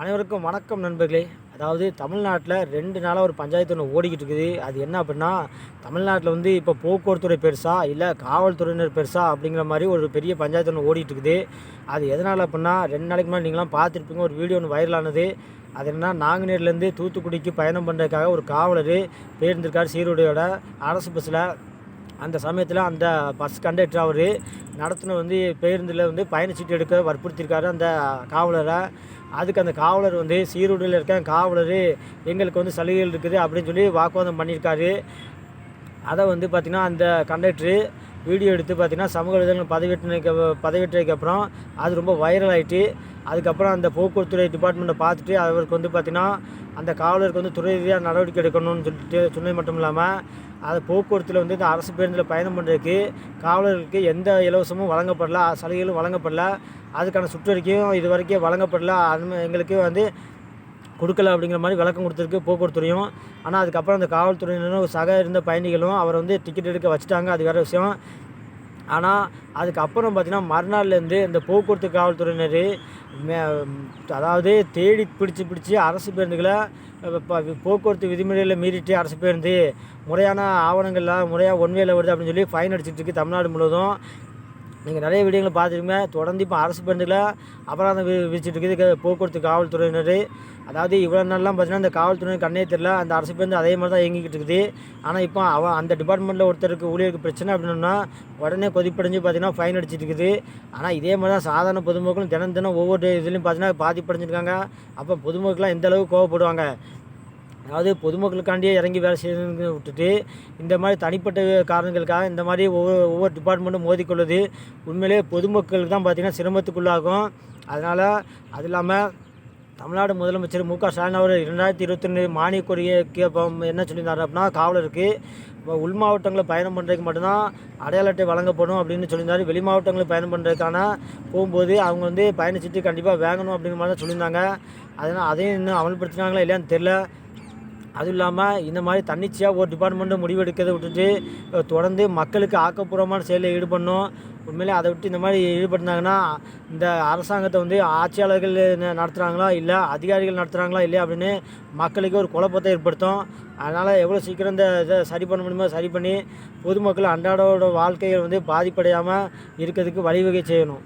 அனைவருக்கும் வணக்கம் நண்பர்களே. அதாவது தமிழ்நாட்டில் ரெண்டு நாளாக ஒரு பஞ்சாயத்து ஒன்று ஓடிக்கிட்டு இருக்குது. அது என்ன அப்படின்னா தமிழ்நாட்டில் வந்து இப்போ போக்குவரத்துறை பெருசா இல்லை காவல்துறையினர் பெருசா அப்படிங்கிற மாதிரி ஒரு பெரிய பஞ்சாயத்து ஒன்று ஓடிட்டு இருக்குது. அது எதனால் அப்படின்னா ரெண்டு நாளைக்கு முன்னாடி நீங்களாம் பார்த்துருப்பீங்க ஒரு வீடியோ ஒன்று வைரலானது. அது என்னன்னா நாங்குநேர்லேருந்து தூத்துக்குடிக்கு பயணம் பண்ணுறதுக்காக ஒரு காவலர் போயிருந்திருக்கார் சீருடையோட அரசு பஸ்ஸில் அந்த சமயத்தில் அந்த பஸ் கண்டக்டர் அவர் நடத்தின வந்து பேருந்தில் வந்து பயணச்சீட்டு எடுக்க வற்புறுத்தியிருக்காரு அந்த காவலரை. அதுக்கு அந்த காவலர் வந்து சீருடையில் இருக்க காவலர் எங்களுக்கு வந்து சலுகைகள் இருக்குது அப்படின்னு சொல்லி வாக்குவாதம் பண்ணியிருக்காரு அதை வந்து பார்த்திங்கன்னா அந்த கண்டக்டரு வீடியோ எடுத்து பார்த்திங்கன்னா சமூக வலைதளங்கள் பதவியேற்றினதுக்கு பதவியேற்றதுக்கப்புறம் அது ரொம்ப வைரல் ஆயிட்டு அதுக்கப்புறம் அந்த போக்குவரத்துறை டிபார்ட்மெண்ட்டை பார்த்துட்டு அவருக்கு வந்து பார்த்திங்கன்னா அந்த காவலருக்கு வந்து துறை ரீதியாக நடவடிக்கை எடுக்கணும்னு சொல்லிட்டு சொன்னது மட்டும் இல்லாமல் அது போக்குவரத்தில் வந்து இந்த அரசு பேருந்தில் பயணம் பண்ணுறதுக்கு காவலர்களுக்கு எந்த இலவசமும் வழங்கப்படல சலுகைகளும் வழங்கப்படல. அதுக்கான சுற்றறிக்கையும் இது வரைக்கும் வழங்கப்படல. அது எங்களுக்கு வந்து கொடுக்கல அப்படிங்கிற மாதிரி விளக்கம் கொடுத்துருக்கு போக்குவரத்துறையும். ஆனால் அதுக்கப்புறம் அந்த காவல்துறையினரும் சக இருந்த பயணிகளும் அவர் வந்து டிக்கெட் எடுக்க வச்சுட்டாங்க. அது வேறு விஷயம். ஆனால் அதுக்கப்புறம் பார்த்திங்கன்னா மறுநாள்லேருந்து இந்த போக்குவரத்து காவல்துறையினர் மே- அதாவது தேடி பிடிச்சி பிடிச்சி அரசு பேருந்துகளை போக்குவரத்து விதிமுறைகளை மீறிட்டு அரசு பேருந்து முறையான ஆவணங்கள்லாம் முறையாக ஒன்வேல வருது அப்படின்னு சொல்லி ஃபைன் அடிச்சிட்டு இருக்கு தமிழ்நாடு முழுவதும். நீங்கள் நிறைய வீடியோங்களை பார்த்துருக்கீங்க தொடர்ந்து இப்போ அரசு பேருந்துகளை அபராதம் வி இருக்குது. போக்குவரத்து காவல்துறையினர். அதாவது இவ்வளோ நாள்லாம் பார்த்தீங்கன்னா இந்த காவல்துறை கண்ணே தெரியல. அந்த அரசு பேருந்து அதே மாதிரி தான் இயங்கிக்கிட்டு இருக்குது. ஆனால் இப்போ அவன் அந்த டிபார்ட்மெண்ட்டில் ஒருத்தருக்கு ஊழியருக்கு பிரச்சனை அப்படின்னா உடனே கொதிப்படைஞ்சு பார்த்தீங்கன்னா ஃபைன் அடிச்சிட்டு இருக்குது. ஆனால் இதே மாதிரி தான் சாதாரண பொதுமக்களும் தினம் தினம் ஒவ்வொரு இதுலையும் பார்த்தீங்கன்னா பாதிப்படைஞ்சிருக்காங்க. அப்போ பொதுமக்கள்லாம் எந்த அளவுக்கு கோவப்படுவாங்க? அதாவது பொதுமக்களுக்காண்டியே இறங்கி வேலை செய்யணுங்கிறத விட்டுட்டு இந்த மாதிரி தனிப்பட்ட காரணங்களுக்காக இந்த மாதிரி ஒவ்வொரு ஒவ்வொரு டிபார்ட்மெண்ட்டும் மோதிக்கொள்வது உண்மையிலேயே பொதுமக்களுக்கு தான் பார்த்திங்கன்னா சிரமத்துக்குள்ளாகும். அதனால் அது இல்லாமல் தமிழ்நாடு முதலமைச்சர் மு க ஸ்டாலின் அவர் இரண்டாயிரத்தி இருபத்தொன்று மானிய கோரிக்கை என்ன சொல்லியிருந்தார் அப்படின்னா காவலருக்கு இப்போ உள் மாவட்டங்களில் பயணம் பண்ணுறதுக்கு மட்டும்தான் அடையாள அட்டை வழங்கப்படும் அப்படின்னு சொல்லியிருந்தாரு. வெளி மாவட்டங்களில் பயணம் பண்ணுறதுக்கான போகும்போது அவங்க வந்து பயணச்சீட்டு கண்டிப்பாக வாங்கணும் அப்படிங்கிற மாதிரி தான் சொல்லியிருந்தாங்க. அதனால் அதையும் இன்னும் அமல்படுத்தினாங்களா இல்லையான்னு தெரில அதுவும் இல்லாமல் இந்த மாதிரி தன்னிச்சையாக ஒரு டிபார்ட்மெண்ட்டு முடிவெடுக்கிறத விட்டுட்டு தொடர்ந்து மக்களுக்கு ஆக்கப்பூர்வமான செயலில் ஈடுபடணும். உண்மையிலே அதை விட்டு இந்த மாதிரி ஈடுபட்டாங்கன்னா இந்த அரசாங்கத்தை வந்து ஆட்சியாளர்கள் நடத்துகிறாங்களா இல்லை அதிகாரிகள் நடத்துகிறாங்களா இல்லையா அப்படின்னு மக்களுக்கு ஒரு குழப்பத்தை ஏற்படுத்தும். அதனால் எவ்வளோ சீக்கிரம் இந்த இதை சரி பண்ண முடியுமோ சரி பண்ணி பொதுமக்கள் அன்றாடோட வாழ்க்கையை வந்து பாதிப்படையாமல் இருக்கிறதுக்கு வழிவகை செய்யணும்.